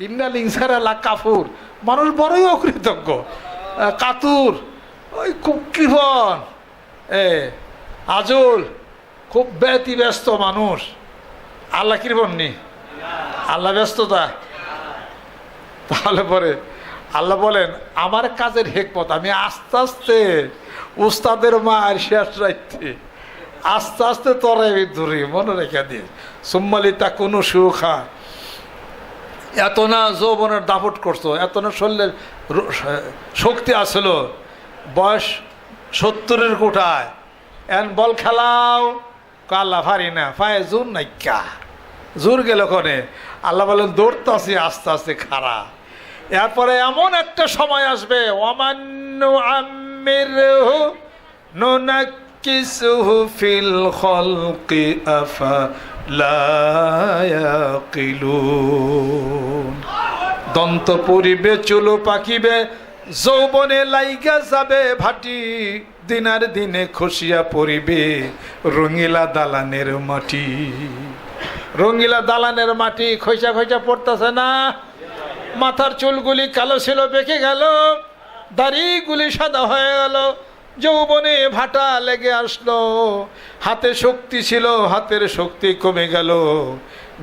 ইন্নাল ইনসারালা কাফুর। মানুষ বড়ই অকৃতজ্ঞ। কাতুর, ওই খুব এ, আজল, খুব ব্যতি ব্যস্ত মানুষ। আল্লাহ কৃপণ নি? আল্লাহ ব্যস্ততা। তাহলে পরে আল্লাহ বলেন, আমার কাজের হেকমত, আমি আস্তে আস্তে উস্তাদের মা আর শেষ রাখতে আস্তে আস্তে তরাই ধরি, মনে রেখে দিয়ে সুম্মালি কোনো সুখা এত না যৌবনের দাপট করতো এত না শরীরের শক্তি আসলো, বয়স সত্তরের কোঠায়। এন বল খেলাও কাল্লা ফারি না ফায়ে জোর নাইকা। জোর গেল কনে। আল্লাহ বলেন, দৌড়তাছি, আস্তে আস্তে খারা এরপরে এমন একটা সময় আসবে অমান্য আমের নুনাক্কিসুহু ফিল খলকি আফা দন্ত পরিবে, চুলো পাকিবে, যৌবনে লাইগা যাবে ভাটি, দিনার দিনে খসিয়া পরিবে রঙিলা দালানের মাটি। রঙিলা দালানের মাটি খৈসা খৈসা পড়তেছে না? মাথার চুলগুলি কালো ছিল, বেঁকে গেল, দাড়িগুলি সাদা হয়ে গেল। যৌবনে ভাটা লেগে আসলো। হাতে শক্তি ছিল, হাতের শক্তি কমে গেল।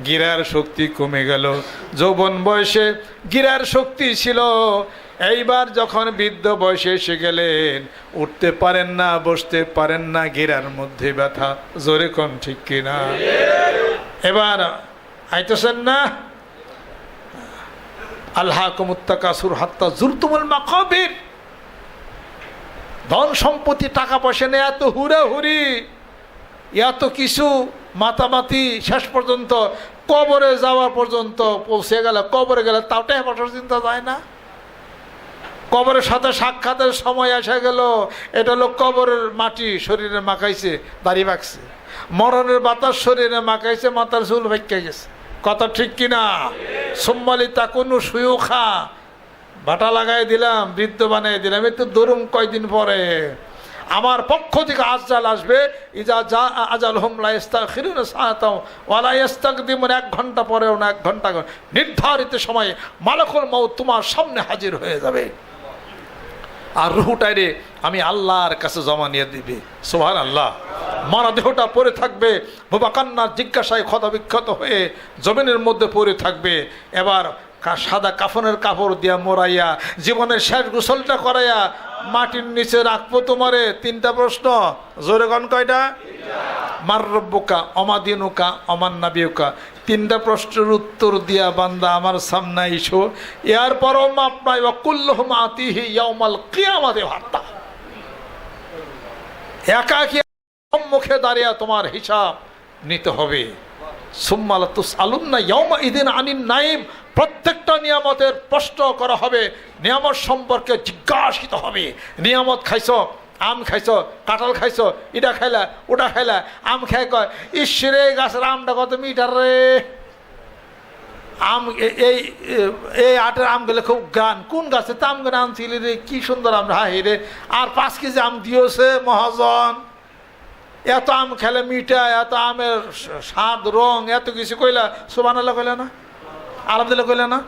গিরার শক্তি কমে গেল। যৌবন বয়সে গিরার শক্তি ছিল। এইবার যখন বৃদ্ধ বয়সে এসে গেলেন, উঠতে পারেন না, বসতে পারেন না, গিরার মধ্যে ব্যথা। জোরে কম ঠিক কিনা? এবার আইতেছেন না? আল্লাহ কমুত্তাকাসুর হাত্তা জুরতুমুল মাকাবির। ধন সম্পত্তি টাকা পয়সা নেই, এত হুড়াহুড়ি, এত কিছু মাতামাতি শেষ পর্যন্ত, কবরে যাওয়া পর্যন্ত পৌঁছে গেল। কবরে গেলে তাও টাকা পয়সার চিন্তা যায় না। কবরের সাথে সাক্ষাতের সময় এসে গেল। এটা হলো কবরের মাটি শরীরে মাখাইছে, দাড়ি মাখছে। মরণের বাতাস শরীরে মাখাইছে, মাথার চুল ভেক্কে গেছে। কথা ঠিক কিনা? সোম্মালি তা কোনো শুয়েও বাটা লাগাই দিলাম, বৃদ্ধ বানিয়ে দিলাম একটু দরুম কয়দিন পরে। আমার পক্ষ থেকে আজাল আসবে, ইজা যা আজাল হোমলা ইস্তা খিরুন সাহাতাম ওয়ালা ইস্তাক দিমন এক ঘণ্টা পরেও না, এক ঘণ্টা পরে। নির্ধারিত সময়ে মালকুল মৌ তোমার সামনে হাজির হয়ে যাবে। আর রুহুটাইরে আমি আল্লাহর কাছে জমা নিয়ে দিবে। সোহান আল্লাহ মারা দেহটা পড়ে থাকবে বাবা কান্নার জিজ্ঞাসায় ক্ষত বিক্ষত হয়ে জমিনের মধ্যে পড়ে থাকবে। এবার সাদা কাফনের কাপড় দিয়া মোড়াইয়া, জীবনের শেষ গোসলটা করাইয়া মাটির নিচে রাখব তোমারে? তিনটা প্রশ্ন। জোরে গন কয়টা? মার রব্বুকা, অমাদিনুকা, অমান নাবিউকা। তিনটা প্রশ্নের উত্তর দিয়া বান্দা আমার সামনে ইসো এর পরও মাপ নাই অকুল্লহম আতিহি একাকি সম্মুখে দাঁড়িয়ে তোমার হিসাব নিতে হবে। সুম্মাল তুস আলুন্না ইয়মা ইদিন আনিন নাইম। প্রত্যেকটা নিয়ামতের প্রশ্ন করা হবে, নিয়ামত সম্পর্কে জিজ্ঞাসিত হবে। নিয়ামত খাইছ, আম খাইছ, কাঁঠাল খাইছ এটা খাইলা, ওটা খাইলা, আম খাই কয় ঈশ্বরে গাছের আমটা কত মিটার রে? আম এই এই আটের আম গেলে খুব গান কোন গাছে তো আম গান আনছিলি রে? কি সুন্দর আম হা রে। আর পাঁচ কেজি আম দিয়েছে মহাজন। এত আম খেলে মিঠা, এত আমের স্বাদ, রং, এত কিছু কইলা সোবান কইলা না? আলহামদুলিল্লাহ কইলে না?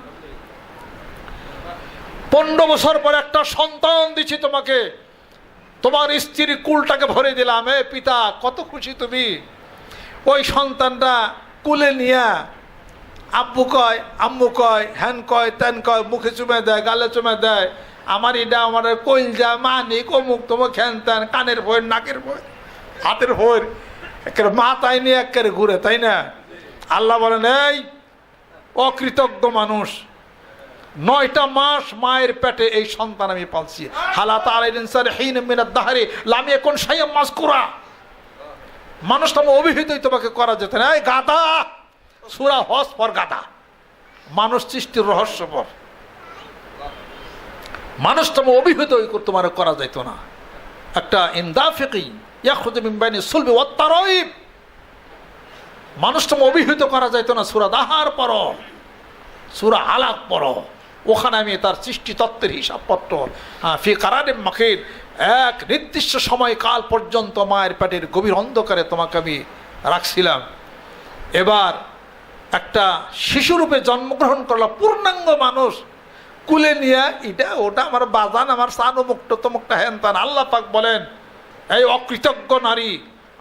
পনেরো বছর পর একটা সন্তান দিছি তোমাকে। তোমার স্ত্রীর কুলটাকে ভরে দিলাম। এ পিতা, কত খুশি তুমি? ওই সন্তানটা কুলে নিয়া আব্বু কয়, আম্মু কয় হ্যান কয়, তেন কয়, মুখে চুমে দেয়, গালে চুমে দেয়। আমার এটা আমার কইলজা মানি, কমুক, তোমার খেন তেন কানের ভয়, নাকের ভয়, হাতের ভয়। একের মা তাই নিয়ে একের ঘুরে, তাই না? আল্লাহ বলেন, এই অকৃতজ্ঞ মানুষ। নয়টা মাস মায়ের পেটে এই সন্তান আমি পালছি। হালাত আলাইসার লামিয়ে কোন সাইয়াম মাস মানুষ তো অভিহিতই তোমাকে করা যেত না। এই গাদা সুরা হস পর গাদা মানুষ সৃষ্টির রহস্যপর মানুষ তো অভিহিত তোমার করা যেত না। একটা ইমদাফিকি ইয়াখুদ মিম্বাইনি সুলবি ওয়াত্তারাইব মানুষ তো অভিহিত করা যেত না সুরা দাহার পর সুরা আলাপ পর ওখানে আমি তার সৃষ্টি তত্ত্বের হিসাবপত্র হ্যাঁ, ফি কারারে মাখির এক নির্দিষ্ট সময়কাল পর্যন্ত মায়ের পেটের গভীর অন্ধকারে তোমাকে আমি রাখছিলাম। এবার একটা শিশুরূপে জন্মগ্রহণ করল পূর্ণাঙ্গ মানুষ কুলে নিয়ে এটা ওটা আমার বাজান আমার সানু মুক্ত তমুকটা হেন তান আল্লাহ পাক বলেন এই অকৃতজ্ঞ নারী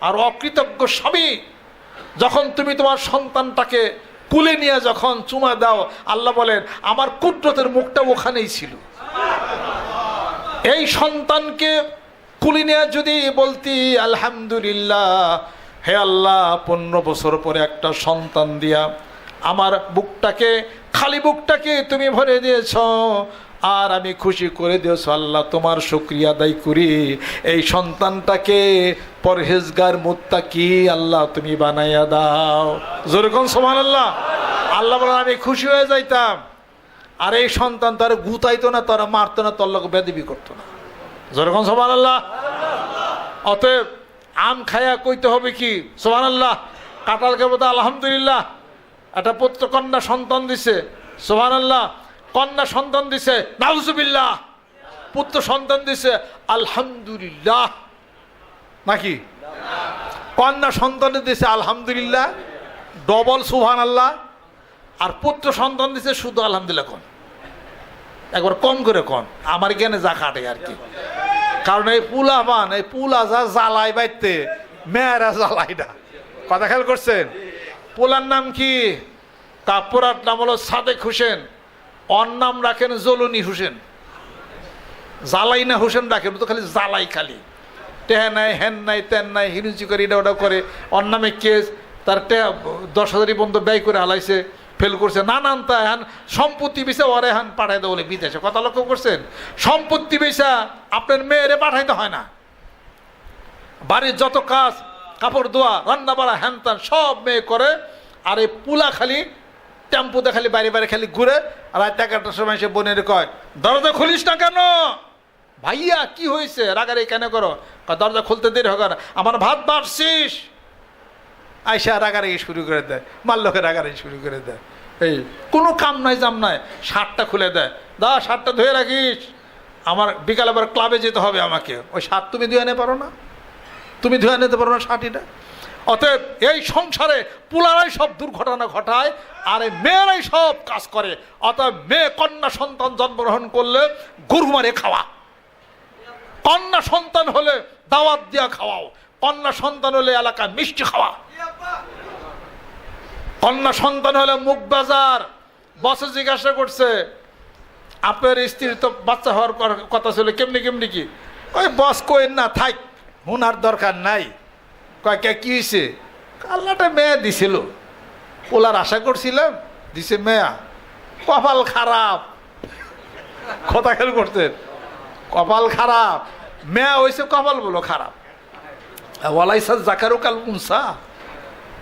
আর অকৃতজ্ঞ স্বামী যখন তুমি তোমার সন্তানটাকে কুলে নিয়ে যখন চুমা দাও, আল্লাহ বলেন, আমার কুদরতের মুখটা ওখানেই ছিল। এই সন্তানকে কুলি নিয়ে যদি বলতি, আলহামদুলিল্লাহ, হে আল্লাহ, পনেরো বছর পরে একটা সন্তান দিয়া আমার বুকটাকে, খালি বুকটাকে তুমি ভরে দিয়েছ আর আমি খুশি করে দিয়েছ আল্লাহ তোমার শুক্রিয়া আদায় করি। এই সন্তানটাকে পরহেজগার মুত্তা কি আল্লাহ তুমি বানাইয়া দাও। যেরকম সমান আল্লাহ আল্লাহ বলেন, আমি খুশি হয়ে যাইতাম। আর এই সন্তান তার গুতাইতো না, তারা মারতো না, তোর লোক বেদিবি করতো না। যেরকম সোমান আল্লাহ অতএব আম খায়া কইতে হবে কি? সোমান আল্লাহ কাঁঠালকে বোধ আলহামদুলিল্লাহ, একটা পুত্র কন্যা সন্তান দিছে। সোহান আল্লাহ কন্যা সন্তান দিছে, নাউজুবিল্লাহ। পুত্র সন্তান দিছে, আলহামদুলিল্লাহ। নাকি? কন্যা সন্তান দিছে, আলহামদুলিল্লাহ। ডবল সুহান আল্লাহ আর পুত্র সন্তান দিছে, শুধু আলহামদুলিল্লাহ কন। একবার কম করে কন, আমার জ্ঞানে যা কাটে আর কি। কারণ এই পুলা বান এই পুলা যা জ্বালাই বাইতে, মেয়েরা জ্বালাই না। কথা খেয়াল করছেন? পোলার নাম কি? কাপুরার নাম হলো সাদেক হোসেন। অর নাম রাখেন জলুনি হোসেন। জ্বালাই না হোসেন রাখেন তো খালি জ্বালাই খালি। টেহা নাই হ্যান নাই, তেন নাই হিরুচি করে এটা ওটা করে, অর নামে কেস, তার দশ হাজারই বন্ধ ব্যয় করে হালাইছে, ফেল করছে। নানান তা হ্যান সম্পত্তি বিষা ওরে হ্যান পাঠাই দেবো বলে বিদেশে কথা লক্ষ্য করছেন? সম্পত্তি বিষা আপনার মেয়েরে পাঠাইতে হয় না। বাড়ির যত কাজ, কাপড় ধোয়া রান্না বাড়া হ্যান সব মেয়ে করে, আর এই পুলা খালি টেম্পুতে খালি বাড়ি বাড়ি খালি ঘুরে রাত এগারোটার সময় সে বোনের কয়, দরজা খুলিস না কেন? ভাইয়া, কি হয়েছে? রাগারি কেন করো? দরজা খুলতে দেরি না। আমার ভাত বাড়ছিস? আইসা রাগারাগি শুরু করে দেয়, মাল্লকে রাগারাগি শুরু করে দেয়। এই, কোনো কাম নাই, জাম নাই। শার্টটা খুলে দেয় দা শার্টটা ধুয়ে রাখিস। আমার বিকাল আবার ক্লাবে যেতে হবে আমাকে। ওই শার্ট তুমি ধুয়ে আনতে পারো না। তুমি ধুয়ে নিতে পারো না শার্টিটা অতএব এই সংসারে পুলারাই সব দুর্ঘটনা ঘটায়, আর এই মেয়েরাই সব কাজ করে। অতএব মেয়ে কন্যা সন্তান জন্মগ্রহণ করলে গরু মারে খাওয়া। কন্যা সন্তান হলে দাওয়াত দিয়া খাওয়াও। কন্যা সন্তান হলে এলাকায় মিষ্টি খাওয়া। কন্যা সন্তান হলে মুখ বাজার। বসে জিজ্ঞাসা করছে, আপনার স্ত্রীর তো বাচ্চা হওয়ার কথা ছিল, কেমনি কেমনি কি? ওই বস কইন না, থাক হুনার দরকার নাই। কয়, কে, কি হয়েছে আল্লাহটা মেয়ে দিছিল। ওলার আশা করছিলাম, দিছে মেয়া। কপাল খারাপ। কথা খেল করতেন। কপাল খারাপ। মেয়া হয়েছে কপাল বলো খারাপ। ওয়ালাইসা জাকারু কাল উনসা।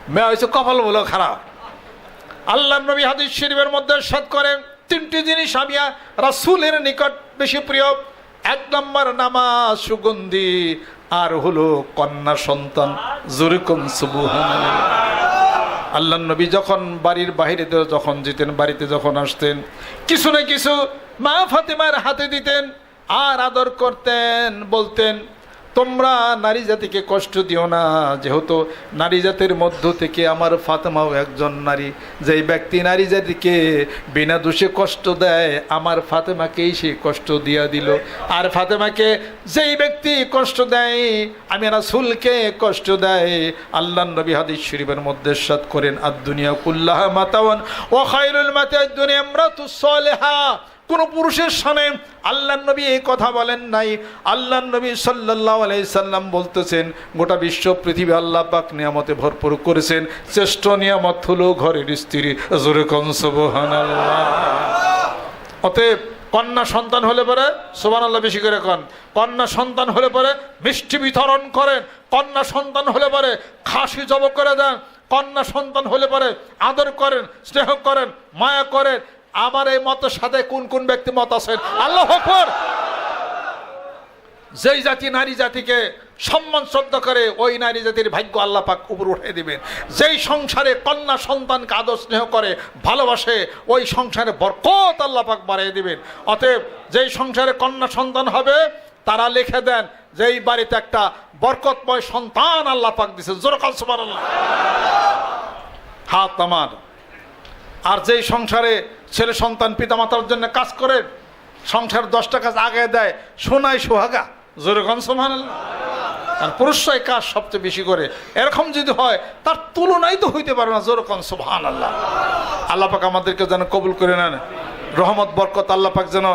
মেয়া হয়েছে কপাল বলো খারাপ। আল্লাহ নবী হাদিস শরীফের মধ্যে সাদ করেন, তিনটি জিনিস আমি রাসূলের নিকট বেশি প্রিয়। এক নম্বর নামাজ সুগন্ধি আর হলো কন্যা সন্তান জোরকম সুবুহান। আল্লাহ নবী যখন বাড়ির বাহিরে যখন যেতেন, বাড়িতে যখন আসতেন, কিছু না কিছু মা ফাতেমার হাতে দিতেন, আর আদর করতেন, বলতেন তোমরা নারী জাতিকে কষ্ট দিও না। যেহেতু নারী জাতির মধ্য থেকে আমার ফাতেমাও একজন নারী। যেই ব্যক্তি নারী জাতিকে বিনা দোষে কষ্ট দেয়, আমার ফাতেমাকেই সে কষ্ট দিয়া দিল। আর ফাতেমাকে যেই ব্যক্তি কষ্ট দেয় আমি রাসুলকে কষ্ট দেয়, আল্লাহ নবী হাদিস শরীফের মধ্যে সাত করেন আর দুনিয়া কুল্লাহ মাতাওয়ান ও খায়রুল মাতা দুনিয়া আমরাতু সলেহা। কোন পুরুষের সামনে আল্লাহ নবী এই কথা বলেন নাই। আল্লাহ নবী সাল্লাহ আলাইসাল্লাম বলতেছেন, গোটা বিশ্ব, পৃথিবী আল্লাহ পাক নিয়ামতে ভরপুর করেছেন। শ্রেষ্ঠ নিয়ামত হলো ঘরের স্ত্রী। জোরে অতএব কন্যা সন্তান হলে পরে সোমান আল্লাহ বেশি করে কন, কন্যা সন্তান হলে পরে মিষ্টি বিতরণ করেন, কন্যা সন্তান হলে পরে খাসি জব করে দেন, কন্যা সন্তান হলে পরে আদর করেন, স্নেহ করেন, মায়া করেন আমার এই মতের সাথে কোন কোন ব্যক্তি মত আছেন? আল্লাহ হকর যেই জাতি, নারী জাতিকে সম্মান, শ্রদ্ধা করে, ওই নারী জাতির ভাগ্য আল্লাহ পাক উপর উঠে দিবেন। যেই সংসারে কন্যা সন্তানকে আদর স্নেহ করে, ভালোবাসে, ওই সংসারে বরকত আল্লাহ পাক বাড়িয়ে দিবেন। অতএব যেই সংসারে কন্যা সন্তান হবে, তারা লিখে দেন যে এই বাড়িতে একটা বরকতময় সন্তান আল্লাহ পাক দিছে জোরকাল সুবহানাল্লাহ। হাত আমার। আর যেই সংসারে ছেলে সন্তান পিতামাতার জন্য কাজ করে, সংসার দশটা কাজ আগে দেয় সোনাই সোহাগা। জোরে কন সোমান আর পুরুষরাই কাজ সবচেয়ে বেশি করে। এরকম যদি হয়, তার তুলনাই তো হইতে পারে না, জোরে কন সোহান আল্লাহ আল্লাহ পাক আমাদেরকে যেন কবুল করে নেন। রহমত, বরকত আল্লাহ পাক যেন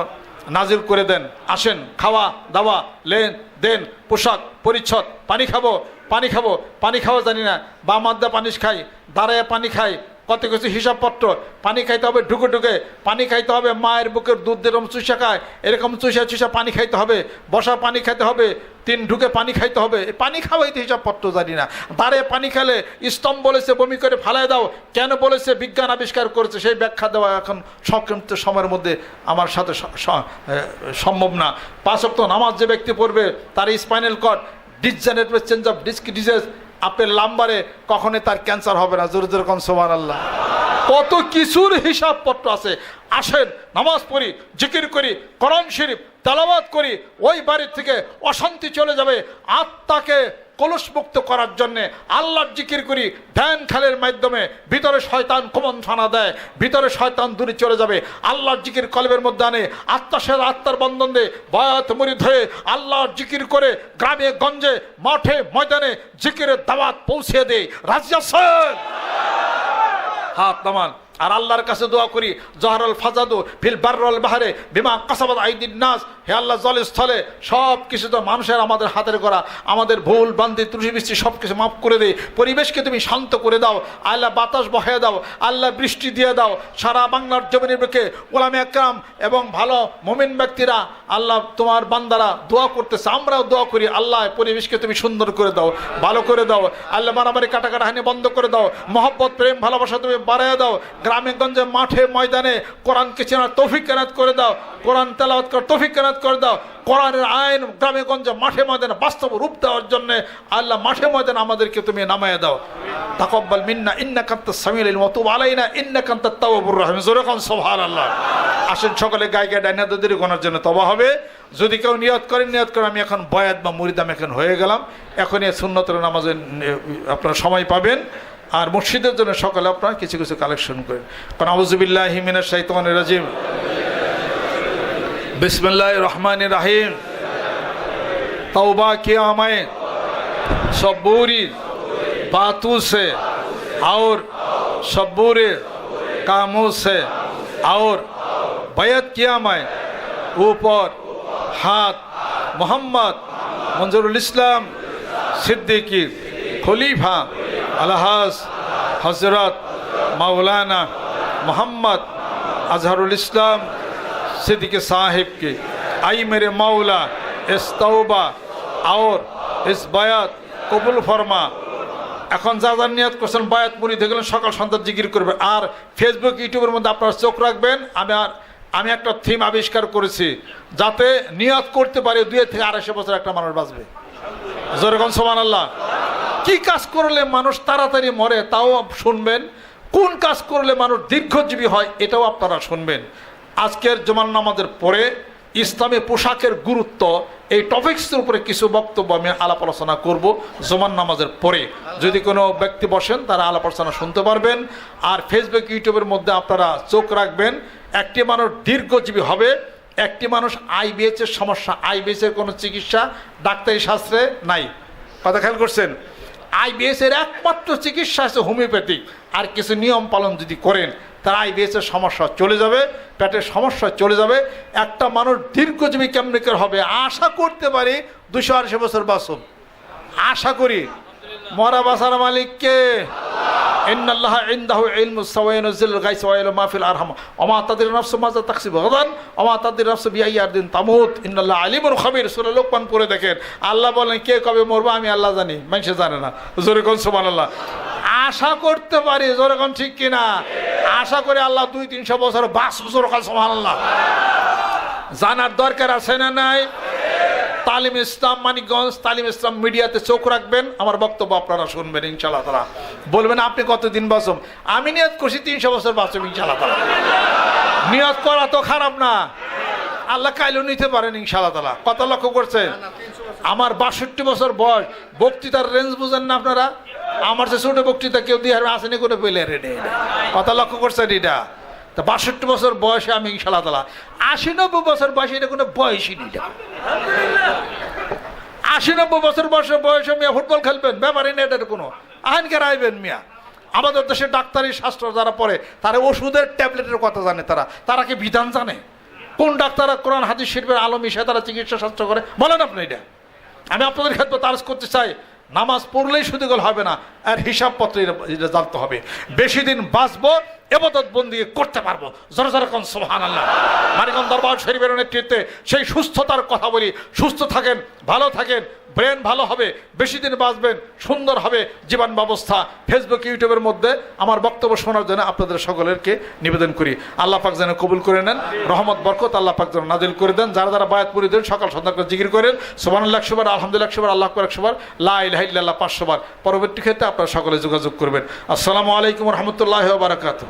নাজিল করে দেন। আসেন, খাওয়া, দাওয়া, লেন, দেন, পোশাক, পরিচ্ছদ, পানি খাব পানি খাব, পানি খাওয়া জানি না, বা মাদ্দা পানি খাই, দাঁড়ায় পানি খাই কত কিছু হিসাবপত্র? পানি খাইতে হবে ঢুকে ঢুকে, পানি খাইতে হবে, মায়ের বুকের দুধ যেরকম চুষা খায়, এরকম চুষা চুষা পানি খাইতে হবে, বসা পানি খাইতে হবে, তিন ঢুকে পানি খাইতে হবে পানি খাওয়াইতে হিসাবপত্র জানি না। দাঁড়িয়ে পানি খেলে স্তম্ভ বলেছে, বমি করে ফালাই দাও, কেন বলেছে, বিজ্ঞান আবিষ্কার করেছে, সেই ব্যাখ্যা দেওয়া এখন সংক্ষিপ্ত সময়ের মধ্যে আমার সাথে সম্ভব না। পাঁচ অক্ট নামাজ যে ব্যক্তি পড়বে, তার spinal cord degenerate change of disc disease apple লাম্বারে কখনই তার ক্যান্সার হবে না। জোরে কন সোমান আল্লাহ কত কিছুর হিসাবপত্র আছে। আসেন, নামাজ পড়ি, জিকির করি করম শরীফ তালাবাদ করি, ওই বাড়ির থেকে অশান্তি চলে যাবে। আত্মাকে কলুষমুক্ত করার জন্যে আল্লাহর জিকির করি, ধ্যান খেলের মাধ্যমে ভিতরে শয়তান কমন থানা দেয়, ভিতরে শয়তান দূরে চলে যাবে। আল্লাহর জিকির কলবের মধ্যে আনে আত্মার সাথে আত্মার বন্ধন দে, বয়াত মুড়ি ধরে আল্লাহর জিকির করে গ্রামে, গঞ্জে, মাঠে, ময়দানে জিকিরের দাওয়াত পৌঁছে দেয় রাজিয়া হাত নামান। আর আল্লাহর কাছে দোয়া করি, জহরল ফাজাদু ফিল বাররল বাহারে বিমা কাসাবাদ আইদিন নাস। হে আল্লাহ জল স্থলে সব কিছু তো মানুষের আমাদের হাতের করা আমাদের ভুল, বান্দি, ত্রুটি বৃষ্টি সব কিছু মাফ করে দে পরিবেশকে তুমি শান্ত করে দাও। আল্লাহ, বাতাস বহায় দাও। আল্লাহ, বৃষ্টি দিয়ে দাও। সারা বাংলার জমিনের বুকে ওলামে একরাম এবং ভালো মমিন ব্যক্তিরা আল্লাহ তোমার বান্দারা দোয়া করতেছে। আমরাও দোয়া করি, আল্লাহ, পরিবেশকে তুমি সুন্দর করে দাও, ভালো করে দাও। আল্লাহ, মারামারি কাটাকাটাহানি বন্ধ করে দাও। মহব্বত, প্রেম, ভালোবাসা তুমি বাড়ায় দাও। গ্রামে গঞ্জে মাঠে ময়দানে কোরআনকে চেনার তৌফিক কেনাত করে দাও, কোরআন তেলাওয়াত কর তৌফিক কেনাত করে দাও, কোরআনের আইন গ্রামে গঞ্জে মাঠে ময়দানে বাস্তব রূপ দেওয়ার জন্য আল্লাহ মাঠে ময়দানে আমাদেরকে তুমি নামায় দাও। তাকব্বাল মিন্না ইন্না কান্ত সামিল মতুব আলাইনা ইন্না কান্ত তাওয়াবুর রহিম। জোরকম সুবহানাল্লাহ। আসেন সকলে গায়ে গায়ে ডাইনা দুদের গোনার জন্য তবা হবে। যদি কেউ নিয়ত করেন নিয়ত করে আমি এখন বয়াত বা মুরিদাম এখন হয়ে গেলাম। এখন এই সুন্নতের নামাজে আপনারা সময় পাবেন। আর মসজিদের জন্য সকালে আপনারা কিছু কিছু কালেকশন করেন কারণ আবুজুবিল্লাহ হিমিনের সাইতমান রাজিম বিসমুল্লাহ রহমান রাহিম तौबा किया मैं सबूरी बातों से और सबूरे कामों से और बैत किया मैं ऊपर हाथ मोहम्मद मंजरुल इस्लाम सिद्दीकी खलीफा আলহাজ, হজরত মাওলানা মোহাম্মদ আজহারুল ইসলাম সিদ্দিক সাহেবকে। আই মেরে মাওলা, এস তওবা, আওর, এস বায়াত কবুল ফর্মা। এখন যা যা নিয়াত করছেন বায়াত মুড়ি দেখলেন সকাল সন্ধ্যা জিগির করবে। আর ফেসবুক ইউটিউবের মধ্যে আপনারা চোখ রাখবেন, আমি আর আমি একটা থিম আবিষ্কার করেছি, যাতে নিয়াত করতে পারে দুই থেকে আড়াইশো বছর একটা মানুষ বাঁচবে। যেরকম সমান আল্লাহ কি কাজ করলে মানুষ তাড়াতাড়ি মরে তাও শুনবেন। কোন কাজ করলে মানুষ দীর্ঘজীবী হয় এটাও আপনারা শুনবেন। আজকের জমান নামাজের পরে ইসলামী পোশাকের গুরুত্ব, এই টপিক্সের উপরে কিছু বক্তব্য আমি আলাপ আলোচনা করব জমান নামাজের পরে। যদি কোনো ব্যক্তি বসেন, তারা আলাপ আলোচনা শুনতে পারবেন। আর ফেসবুক ইউটিউবের মধ্যে আপনারা চোখ রাখবেন, একটি মানুষ দীর্ঘজীবী হবে, একটি মানুষ আইবিএচ এর সমস্যা আইবিএস এর কোনো চিকিৎসা, ডাক্তারি শাস্ত্রে নাই। কথা খেয়াল করছেন? আইবিএস এর একমাত্র চিকিৎসা আছে হোমিওপ্যাথিক আর কিছু নিয়ম পালন যদি করেন, তার আইবিএসের সমস্যা চলে যাবে, পেটের সমস্যা চলে যাবে। একটা মানুষ দীর্ঘজীবী কেমনি করে হবে? আশা করতে পারি দুশো আড়াইশো বছর বাসব আশা করি। মরা বাসার মালিককে তাদির তাদির দিন ইন্নাল্লাহ খাবির। লোকমান দেখেন। আল্লাহ বলেন, কে কবে মরবে আমি আল্লাহ জানি, মানুষে জানে না। জোরে কোন সুবহানাল্লাহ। আশা করতে পারি, জোরে কোন ঠিক কিনা? আশা করে আল্লাহ দুই তিনশো বছর বাস বছর কাল সুবহানাল্লাহ। জানার দরকার আছে না নাই? তালিম ইসলাম, মানিকগঞ্জ তালিম ইসলাম মিডিয়াতে চোখ রাখবেন। আমার বক্তব্য আপনারা শুনবেন ইনশাল্লাহ তারা বলবেন, আপনি কতদিন বাঁচম? আমি নিয়ত করছি তিনশো বছর বাঁচব ইনশাল্লাহ নিয়ত করা তো খারাপ না। আল্লাহ কাইলেও নিতে পারেন ইনশাল্লাহ তালা কত লক্ষ্য করছেন? আমার বাষট্টি বছর বয়স। বক্তৃতার রেঞ্জ বুঝেন না আপনারা? আমার যে ছোট বক্তৃতা কেউ দিয়ে আসেনি করে পেলে, রেডে কথা লক্ষ্য করছেন এটা? তা বাষট্টি বছর বয়সে আমি ইনশাল্লাহ তালা আশি নব্বই বছর বয়সে এটা কোনো বয়সই নেই এটা। আশি নব্বই বছর বয়সে বয়সে মিয়া ফুটবল খেলবেন, ব্যাপারই না এটার কোনো। আইনকে রাইবেন মিয়া। আমাদের দেশে ডাক্তারি শাস্ত্র যারা পড়ে, তারা ওষুধের ট্যাবলেটের কথা জানে তারা। তারা কি বিধান জানে? কোন ডাক্তাররা কোরআন, হাদিস শিল্পের আলম হিসেবে তারা চিকিৎসা শাস্ত্র করে? বলেন আপনি এটা। আমি আপনাদের ক্ষেত্রে তারস করতে চাই, নামাজ পড়লেই শুধু হবে না, আর হিসাবপত্র জানতে হবে। বেশি দিন বাঁচবো এবাদত বন্দি করতে পারব। জোরে জোরে কোন সোহান আল্লাহ মানিকন দরবার শরীফের নেতৃত্বে সেই সুস্থতার কথা বলি। সুস্থ থাকেন, ভালো থাকেন, ব্রেন ভালো হবে, বেশি দিন বাঁচবেন, সুন্দর হবে জীবন ব্যবস্থা। ফেসবুক, ইউটিউবের মধ্যে আমার বক্তব্য শোনার জন্য আপনাদের সকলেরকে নিবেদন করি। আল্লাহ পাক যেন কবুল করে নেন, রহমত, বরকত আল্লাহ পাক যেন নাজিল করে দেন। যারা যারা বায়াত পরি দেন, সকাল সন্ধ্যা করে জিকির করেন। সোমান আল্লাহ একশোবার আলহামদুলিল্লাহ একশোবার আল্লাহ করে একশোবার ইলাহা পাঁচশোবার পরবর্তী ক্ষেত্রে আপনারা সকলে যোগাযোগ করবেন। আসসালামু আলাইকুম রহমতুল্লাহ বারাকাতু